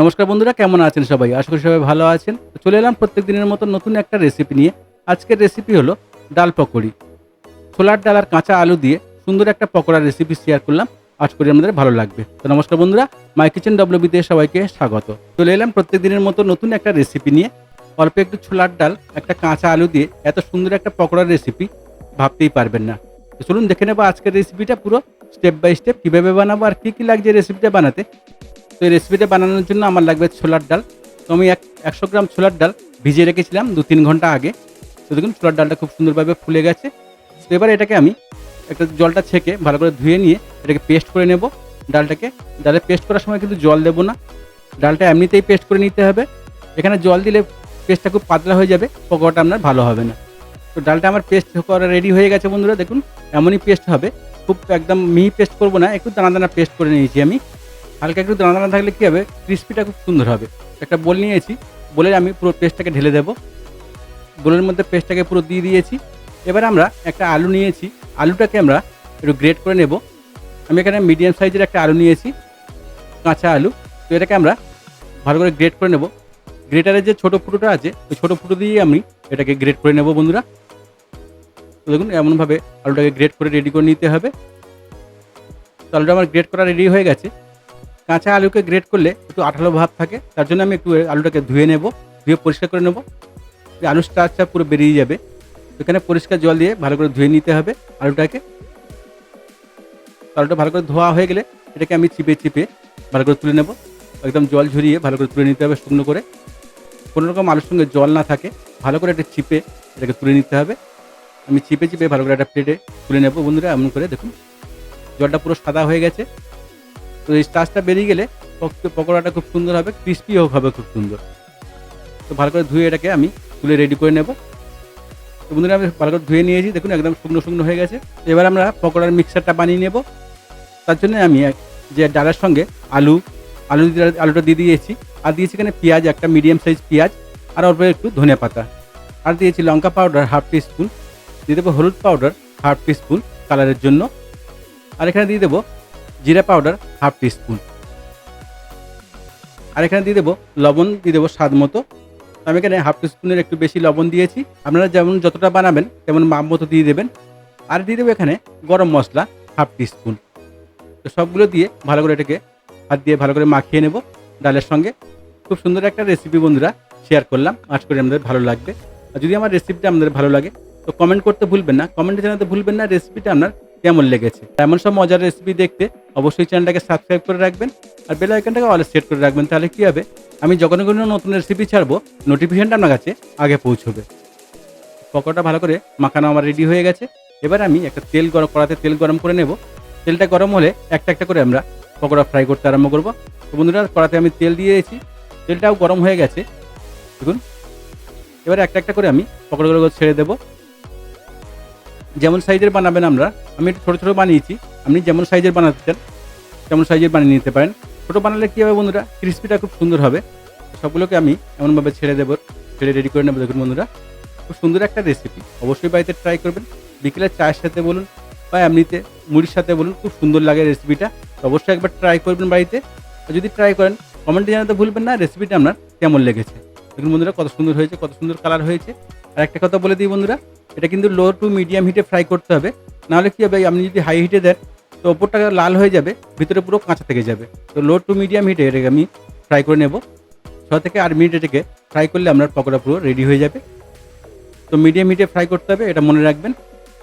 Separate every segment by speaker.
Speaker 1: নমস্কার বন্ধুরা, কেমন আছেন সবাই? আশা করি সবাই ভালো আছেন। চলে এলাম প্রত্যেক দিনের মতো নতুন একটা রেসিপি নিয়ে। আজকের রেসিপি হলো ডাল পকোড়ি। ছোলার ডাল আর কাঁচা আলু দিয়ে সুন্দর একটা পকোড়ার রেসিপি শেয়ার করলাম। আশা করি আমাদের ভালো লাগবে। তো নমস্কার বন্ধুরা মাই কিচেন ডব্লিউবিতে সবাইকে স্বাগত। চলে এলাম প্রত্যেক দিনের মতো নতুন একটা রেসিপি নিয়ে। অল্প একটু ছোলার ডাল, একটা কাঁচা আলু দিয়ে এত সুন্দর একটা পকোড়ার রেসিপি ভাবতেই পারবেন না। তো চলুন দেখে নেব আজকের রেসিপিটা পুরো স্টেপ বাই স্টেপ কীভাবে বানাবো আর কী কী লাগছে রেসিপিটা বানাতে। তো এই রেসিপিটা বানানোর জন্য আমার লাগবে ছোলার ডাল। তো আমি এক, একশো গ্রাম ছোলার ডাল ভিজিয়ে রেখেছিলাম দু তিন ঘণ্টা আগে। তো দেখুন, ছোলার ডালটা খুব সুন্দরভাবে ফুলে গেছে। তো এবার এটাকে আমি একটা জলটা ছেঁকে ভালো করে ধুয়ে নিয়ে এটাকে পেস্ট করে নেব। ডালটাকে, ডালে পেস্ট করার সময় কিন্তু জল দেবো না। ডালটা এমনিতেই পেস্ট করে নিতে হবে। এখানে জল দিলে পেস্টটা খুব পাতলা হয়ে যাবে, পকোড়াটা আপনার ভালো হবে না। তো ডালটা আমার পেস্ট করা রেডি হয়ে গেছে বন্ধুরা, দেখুন, এমনই পেস্ট হবে। খুব একদম মিহি পেস্ট করব না, একটু দানা দানা পেস্ট করে নিয়েছি আমি। হালকা একটু দানা দানা থাকলে কী হবে? ক্রিস্পিটা খুব সুন্দর হবে। একটা বোল নিয়েছি। বলে আমি পুরো পেস্টটাকে ঢেলে দেবো। বোলের মধ্যে পেস্টটাকে পুরো দিয়ে দিয়েছি। এবার আমরা একটা আলু নিয়েছি। আলুটাকে আমরা একটু গ্রেট করে নেব। আমি এখানে মিডিয়াম সাইজের একটা আলু নিয়েছি, কাঁচা আলু। তো এটাকে আমরা ভালো করে গ্রেট করে নেব। গ্রেটারের যে ছোটো ফুটোটা আছে, ওই ছোটো ফুটো দিয়ে আমি এটাকে গ্রেট করে নেব বন্ধুরা। তো দেখুন, এমনভাবে আলুটাকে গ্রেট করে রেডি করে নিতে হবে। তো আলুটা আমার গ্রেট করা রেডি হয়ে গেছে। কাঁচা আলুকে গ্রেট করলে একটু আঠালো ভাব থাকে, তার জন্য আমি একটু আলুটাকে ধুয়ে নেব, ধুয়ে পরিষ্কার করে নেব। আলু স্টার্চটা পুরো বেরিয়ে যাবে। এখানে পরিষ্কার জল দিয়ে ভালো করে ধুয়ে নিতে হবে আলুটাকে। আলুটা ভালো করে ধোয়া হয়ে গেলে এটাকে আমি চিপে চিপে ভালো করে তুলে নেব। একদম জল ঝরিয়ে ভালো করে তুলে নিতে হবে শুকনো করে। কোনো রকম আলুর সঙ্গে জল না থাকে, ভালো করে একটা চিপে এটাকে তুলে নিতে হবে। আমি চিপে চিপে ভালো করে একটা প্লেটে তুলে নেব বন্ধুরা, এমন করে দেখুন। জলটা পুরো সাদা হয়ে গেছে। তো এই স্টাচটা বেরিয়ে গেলে পকোড়াটা খুব সুন্দর হবে ক্রিস্পিও হবে খুব সুন্দর। তো ভালো করে ধুয়ে এটাকে আমি তুলে রেডি করে নেব। তো বন্ধুরা, আমি ভালো করে ধুয়ে নিয়েছি, দেখুন একদম শুকনো শুকনো হয়ে গেছে। এবার আমরা পকোড়ার মিক্সারটা বানিয়ে নেব। তার জন্য আমি যে ডালের সঙ্গে আলু আলু আলুটা দিয়ে দিয়েছি। আর দিয়েছি এখানে পেঁয়াজ, একটা মিডিয়াম সাইজ পেঁয়াজ, আর অল্প একটু ধনে পাতা। আর দিয়েছি লঙ্কা পাউডার হাফ টি স্পুন দিয়ে দেবো হলুদ পাউডার হাফ টি স্পুন কালারের জন্য। আর এখানে দিয়ে দেবো জিরা পাউডার হাফ টি স্পুন আর এখানে দিয়ে দেবো লবণ, দিয়ে দেবো স্বাদ মতো। আমি এখানে হাফ টি স্পুনের একটু বেশি লবণ দিয়েছি। আপনারা যেমন যতটা বানাবেন, তেমন মাপ মতো দিয়ে দেবেন। আর দিয়ে দেবো এখানে গরম মশলা হাফ টি স্পুন তো সবগুলো দিয়ে ভালো করে এটাকে হাত দিয়ে ভালো করে মাখিয়ে নেব ডালের সঙ্গে। খুব সুন্দর একটা রেসিপি বন্ধুরা শেয়ার করলাম। আশা করি আমাদের ভালো লাগবে। আর যদি আমার রেসিপিটা আপনাদের ভালো লাগে, তো কমেন্ট করতে ভুলবেন না। কমেন্টে জানাতে ভুলবেন না রেসিপিটা আপনার কেমন লেগেছে? এমন সব মজার রেসিপি দেখতে অবশ্যই চ্যানেলটাকে সাবস্ক্রাইব করে রাখবেন আর বেল আইকনটাকে অল সেট করে রাখবেন, তাহলে কী হবে? আমি যখন কোনো নতুন রেসিপি ছাড়বো নোটিফিকেশনটা আপনার কাছে আগে পৌঁছবে। পকোড়াটা ভালো করে মাখানো আমার রেডি হয়ে গেছে। এবার আমি একটা তেল গরম, কড়াতে তেল গরম করে নেব। তেলটা গরম হলে একটা একটা করে আমরা পকোড়া ফ্রাই করতে আরম্ভ করব। তো বন্ধুরা, কড়াতে আমি তেল দিয়েছি। তেলটাও গরম হয়ে গেছে। দেখুন। এবার একটা একটা করে আমি পকোড়াগুলো ছেড়ে দেবো। যেমন সাইজের বানাবেন আমরা, আমি একটু ছোটো ছোটো বানিয়েছি, আপনি যেমন সাইজের বানাতে চান, তেমন সাইজের বানিয়ে নিতে পারেন। ছোটো বানালে কী হবে বন্ধুরা? ক্রিস্পিটা খুব সুন্দর হবে। সবগুলোকে আমি এমনভাবে ছেড়ে দেবো, ছেড়ে রেডি করে নেব দেখুন বন্ধুরা। খুব সুন্দর একটা রেসিপি অবশ্যই বাড়িতে ট্রাই করবেন। বিকেলে চায়ের সাথে বলুন বা এমনিতে মুড়ির সাথে বলুন, খুব সুন্দর লাগে রেসিপিটা অবশ্যই একবার ট্রাই করবেন বাড়িতে। যদি ট্রাই করেন কমেন্টে জানাতে ভুলবেন না রেসিপিটা আপনার কেমন লেগেছে। দেখুন বন্ধুরা, কত সুন্দর হয়েছে, কত সুন্দর কালার হয়েছে। আর একটা কথা বলে দিই বন্ধুরা এটা কিন্তু লো টু মিডিয়াম হিটে ফ্রাই করতে হবে। নাহলে কী হবে, আপনি যদি হাই হিটে দেন, তো ওপরটা লাল হয়ে যাবে, ভিতরে পুরো কাঁচা থেকে যাবে। তো লো টু মিডিয়াম হিটে এটাকে আমি ফ্রাই করে নেব। ছ থেকে আট মিনিট এটাকে ফ্রাই করলে আপনার পকোড়া পুরো রেডি হয়ে যাবে। তো মিডিয়াম হিটে ফ্রাই করতে হবে, এটা মনে রাখবেন।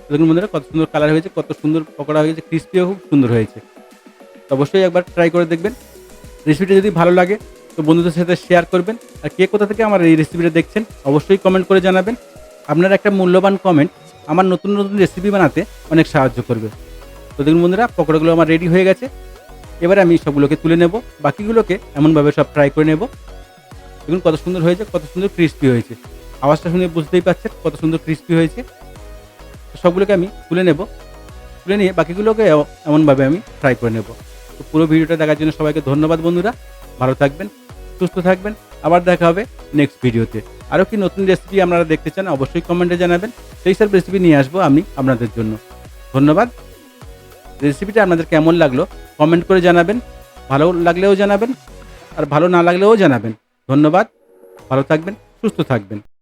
Speaker 1: দেখুন বন্ধুরা, কত সুন্দর কালার হয়েছে, কত সুন্দর পকোড়া হয়েছে ক্রিস্পিও খুব সুন্দর হয়েছে। তো অবশ্যই একবার ট্রাই করে দেখবেন। রেসিপিটা যদি ভালো লাগে, তো বন্ধুদের সাথে শেয়ার করবেন। আর কে কোথা থেকে আমার এই রেসিপিটা দেখছেন, অবশ্যই কমেন্ট করে জানাবেন। আপনার একটা মূল্যবান কমেন্ট আমার নতুন নতুন রেসিপি বানাতে অনেক সাহায্য করবে। তো দেখুন বন্ধুরা, পকোড়াগুলো আমার রেডি হয়ে গেছে। এবার আমি সবগুলোকে তুলে নেব। বাকিগুলোকে এমনভাবে সব ফ্রাই করে নেব। দেখুন কত সুন্দর হয়েছে, কত সুন্দর ক্রিস্পি হয়েছে। আওয়াজটা শুনে বুঝতেই পারছেন কত সুন্দর ক্রিস্পি হয়েছে। সবগুলোকে আমি তুলে নেব। তুলে নিয়ে বাকিগুলোকে এমনভাবে আমি ফ্রাই করে নেব। তো পুরো ভিডিওটা দেখার জন্য সবাইকে ধন্যবাদ বন্ধুরা। ভালো থাকবেন, সুস্থ থাকবেন। আবার দেখা হবে নেক্সট ভিডিওতে আরও কি নতুন রেসিপি আপনারা দেখতে চান, অবশ্যই কমেন্টে জানাবেন। সেই সব রেসিপি নিয়ে আসব আমি আপনাদের জন্য। ধন্যবাদ। রেসিপিটা আপনাদের কেমন লাগল কমেন্ট করে জানাবেন। ভালো লাগলেও জানাবেন, আর ভালো না লাগলেও জানাবেন। ধন্যবাদ। ভালো থাকবেন, সুস্থ থাকবেন।